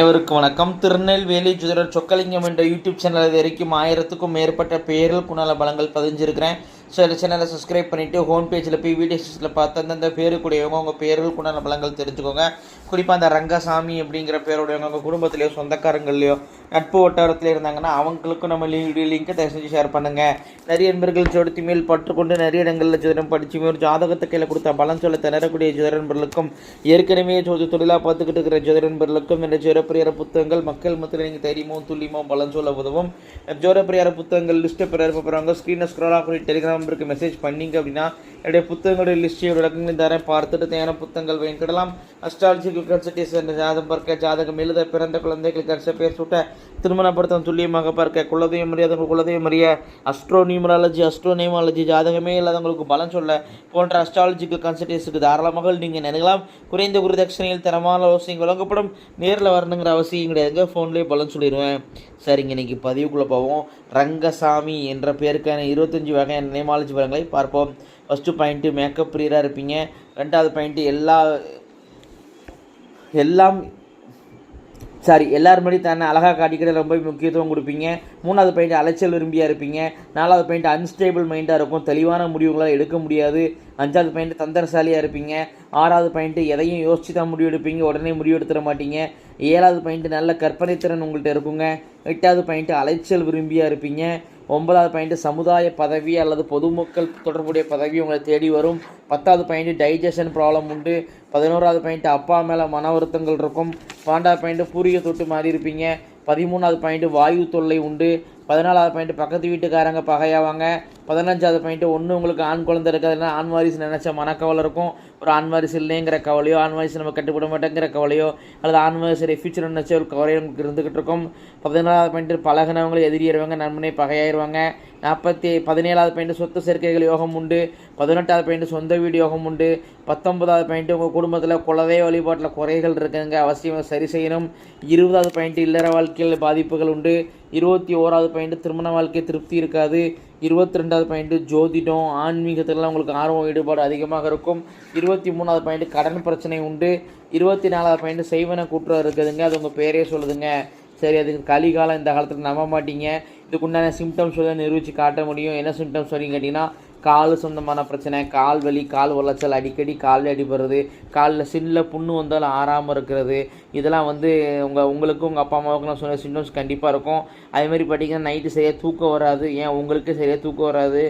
அனைவருக்கும் வணக்கம். திருநெல்வேலி ஜுதரர் சொக்கலிங்கம் என்ற யூடியூப் சேனல் இது வரைக்கும் ஆயிரத்துக்கும் மேற்பட்ட பேரில் குணால பலங்கள் பதிஞ்சிருக்கிறேன். ஸோ இந்த சேனலை சப்ஸ்கிரைப் பண்ணிவிட்டு ஹோம் பேஜில் போய் வீடியோஸில் பார்த்து அந்தந்த பேருக்குடையவங்க உங்கள் பேரில் குணால பலங்கள் தெரிஞ்சுக்கோங்க. குறிப்பாக அந்த ரங்கசாமி அப்படிங்கிற பேருடையவங்க உங்கள் குடும்பத்திலையோ சொந்தக்காரங்கள்லையோ நட்பு வட்டாரத்தில் இருந்தாங்கன்னா அவங்களுக்கும் நம்ம வீடியோ லிங்க்கை தயவு செஞ்சு ஷேர் பண்ணுங்கள் நிறைய நண்பர்கள் ஜோடத்தி மேல் பற்றுக்கொண்டு நிறைய இடங்களில் ஜோதிடம் படித்து ஒரு ஜாதகத்தை கையில் கொடுத்த பலன் சொல்ல திணறக்கூடிய ஜோதிட ஏற்கனவே ஜோதி தொழிலாக பார்த்துக்கிட்டு இருக்கிற ஜோதிட இந்த ஜோரப்பிரியார புத்தகங்கள் மக்கள் மத்தியில் நீங்கள் தைரியமும் துல்லியமும் பலன் சொல்ல உதவும். ஜோரப்பிரியார புத்தகங்கள் லிஸ்ட்டை பெற போகிறாங்க ஸ்க்ரீனை ஸ்க்ரோலாக பண்ணி டெலிகிராம் நம்பருக்கு மெசேஜ் பண்ணீங்க அப்படின்னா என்னுடைய புத்தகங்களுடைய லிஸ்ட்டை விளக்கங்கள் தரேன். பார்த்துட்டு தேவையான புத்தகங்கள் வேண்டிடலாம் அஸ்ட்ராலஜிக்கல் கன்சல்டேஷன் ஜாதகம் பார்க்க ஜாதகம் எழுத பிறந்த குழந்தைகளுக்கு அரச பேர் சுட்ட திருமணப்படுத்தம் துல்லியமாக பார்க்க குலதெய்வம் மரியாதை குலதெய்வம் அறிய அஸ்ட்ரோ நியூமராலஜி அஸ்ட்ரோ நியூமாலஜி ஜாதகமே இல்லாதவங்களுக்கு பலன் சொல்ல போன்ற அஸ்ட்ராலஜிக்கல் கன்சல்டேஷனுக்கு தாராளமாக நீங்கள் நினைக்கலாம் குறைந்த குருதட்சணையில் தரமான ஆலோசனை வழங்கப்படும். நேரில் வரணுங்கிற அவசியம் கிடையாதுங்க ஃபோன்லேயே பலன் சொல்லிடுவேன். சரிங்க இன்னைக்கு பதிவுக்குள்ளே போவோம். ரங்கசாமி என்ற பேருக்கான இருபத்தஞ்சி வகையான நியமாலஜி பலன்களை பார்ப்போம். ஃபஸ்ட்டு பாயிண்ட்டு மேக்கப் பிரியராக இருப்பீங்க. ரெண்டாவது பாயிண்ட்டு எல்லா எல்லாம் சாரி எல்லார் மாதிரி தன்னை அழகாக காட்டிக்கிற ரொம்ப முக்கியத்துவம் கொடுப்பீங்க. மூணாவது பாயிண்ட் அலைச்சல் விரும்பியாக இருப்பீங்க. நாலாவது பாயிண்ட் அன்ஸ்டேபிள் மைண்டாக இருக்கும். தெளிவான முடிவுகளால் எடுக்க முடியாது. அஞ்சாவது பாயிண்ட் தந்திரசாலியாக இருப்பீங்க. ஆறாவது பாயிண்ட்டு எதையும் யோசிச்சு தான் முடிவு எடுப்பீங்க. உடனே முடிவு எடுத்துட மாட்டீங்க. ஏழாவது பாயிண்ட்டு நல்ல கற்பனை திறன் உங்கள்கிட்ட இருக்குங்க. எட்டாவது பாயிண்ட்டு அலைச்சல் விரும்பியாக இருப்பீங்க. ஒன்பதாவது பாயிண்ட்டு சமுதாய பதவி அல்லது பொதுமக்கள் தொடர்புடைய பதவி உங்களை தேடி வரும். பத்தாவது பாயிண்ட்டு டைஜஷன் ப்ராப்ளம் உண்டு. பதினோராவது பாயிண்ட்டு அப்பா மேலே மன வருத்தங்கள் இருக்கும். பன்னெண்டாவது பாயிண்ட்டு பூரிய தொட்டு மாறி இருப்பீங்க பதிமூணாவது பாயிண்ட்டு வாயு தொல்லை உண்டு. பதினாலாவது பாயிண்ட்டு பக்கத்து வீட்டுக்காரங்க பகையாவாங்க பதினஞ்சாவது பாயிண்ட் ஒன்று உங்களுக்கு ஆண் குழந்தை இருக்காதுன்னா ஆண் வாரிசு நினச்ச மனக்கவலை இருக்கும். ஒரு ஆண் வாரிசு இல்லைங்கிற கவலையோ ஆண் வாரிசு நம்ம கட்டுப்பட மாட்டேங்கிற கவலையோ அல்லது ஆண் வாரிசு ஃபியூச்சர் நினச்ச ஒரு கவலையோ நமக்கு இருந்துகிட்டு இருக்கும். பதினாலாவது பாயிண்ட்டு பழகினவங்களை எதிரிடுவாங்க நண்பனை பகையாயிருவாங்க. நாற்பத்தி பதினேழாவது பாயிண்ட் சொத்து சேர்க்கைகள் யோகம் உண்டு. பதினெட்டாவது பாயிண்ட் சொந்த வீடு யோகம் உண்டு. பத்தொன்பதாவது பாயிண்ட் உங்கள் குடும்பத்தில் குலதெய்வ வழிபாட்டில் குறைகள் இருக்குங்க. அவசியம் சரி செய்யணும். இருபதாவது பாயிண்ட் இல்லற வாழ்க்கையில் பாதிப்புகள் உண்டு. இருபத்தி ஓராவது பாயிண்ட் திருமண வாழ்க்கை திருப்தி இருக்காது. இருபத்தி ரெண்டாவது பாயிண்ட்டு ஜோதிடம் ஆன்மீகத்துலலாம் உங்களுக்கு ஆர்வம் ஈடுபாடு அதிகமாக இருக்கும். இருபத்தி மூணாவது பாயிண்ட் கடன் பிரச்சனை உண்டு. இருபத்தி நாலாவது பாயிண்ட் செய்வன கூட்டுறவு இருக்குதுங்க. அது உங்கள் பேரே சொல்லுதுங்க. சரி அதுக்கு கலிகாலம் இந்த காலத்தில் நம்ப மாட்டீங்க. இதுக்குண்டான சிம்டம்ஸ் வந்து நிரூபித்து காட்ட முடியும். என்ன சிம்டம்ஸ் வரீங்க கேட்டிங்கன்னா கால் சொந்தமான பிரச்சனை. கால் வலி கால் உளைச்சல் அடிக்கடி காலில் அடிபடுறது காலில் சின்ன புண்ணு வந்தாலும் ஆறாமல் இருக்கிறது. இதெல்லாம் வந்து உங்கள் உங்களுக்கும் உங்கள் அப்பா அம்மாவுக்கு நான் சொன்ன சிம்டம்ஸ் கண்டிப்பாக இருக்கும். அதேமாதிரி பார்த்தீங்கன்னா நைட்டு சரியாக தூக்கம் வராது. ஏன்? உங்களுக்கு சரியாக தூக்கம் வராது.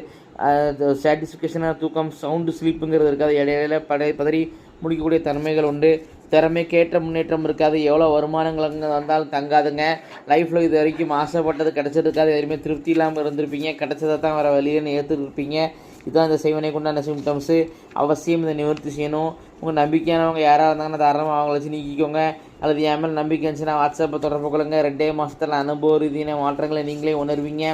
சாட்டிஸ்ஃபிகேஷனாக தூக்கம் சவுண்டு ஸ்லீப்புங்கிறது இருக்காது. இடையில படை பதறி முடிக்கக்கூடிய தன்மைகள் உண்டு. திறமைக்கேற்ற முன்னேற்றம் இருக்காது. எவ்வளோ வருமானங்கள் அங்கே வந்தாலும் தங்காதுங்க. லைஃப்பில் இது வரைக்கும் ஆசைப்பட்டது கிடச்சிருக்காது. எதுவுமே திருப்தி இல்லாமல் இருந்திருப்பீங்க. கிடச்சதை தான் வர வழியின்னு ஏற்றுருப்பீங்க இதுதான் இந்த செய்வனை கொண்டான சிம்டம்ஸு அவசியம் இதை நிவர்த்தி செய்யணும். உங்கள் நம்பிக்கையானவங்க யாராக இருந்தாங்கன்னா தாராளமாக அவங்கள வச்சு நீக்கிக்கோங்க. அல்லது என் மேலே நம்பிக்கை இருந்துச்சுன்னா வாட்ஸ்அப்பை தொடர்பு கொள்ளுங்க. ரெண்டே மாதத்தில் அனுபவ ரீதியான மாற்றங்களை நீங்களே உணர்வீங்க.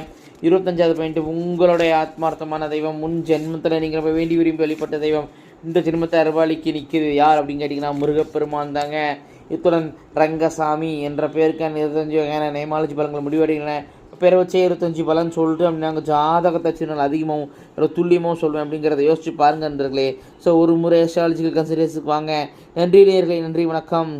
இருபத்தஞ்சாவது பாயிண்ட்டு உங்களுடைய ஆத்மார்த்தமான தெய்வம். முன் ஜென்மத்தில் நீங்கள் போய் வேண்டி விரும்பி வெளிப்பட்ட தெய்வம். இந்த ஜென்மத்தை அருவாளிக்கு நிற்கிது யார் அப்படின்னு கேட்டிங்கன்னா முருகப்பெருமான் தாங்க. இத்துடன் ரங்கசாமி என்ற பேருக்கான இருபத்தஞ்சு வகையான நேமாலஜி பலங்களை முடிவடைகிறேன் பேரை வச்சே இருபத்தஞ்சி பலன் சொல்லிட்டு அப்படி நாங்கள் ஜாதகத்தை வச்சு அதிகமாகவும் ஒரு துல்லியமாகவும் சொல்லுவேன் அப்படிங்கிறத யோசிச்சு பாருங்கன்றர்களே ஸோ ஒரு முறை அஸ்ட்ராலஜிக்கல் கன்சிடரேஷனுக்கு வாங்க. நன்றி நேர்களை நன்றி வணக்கம்.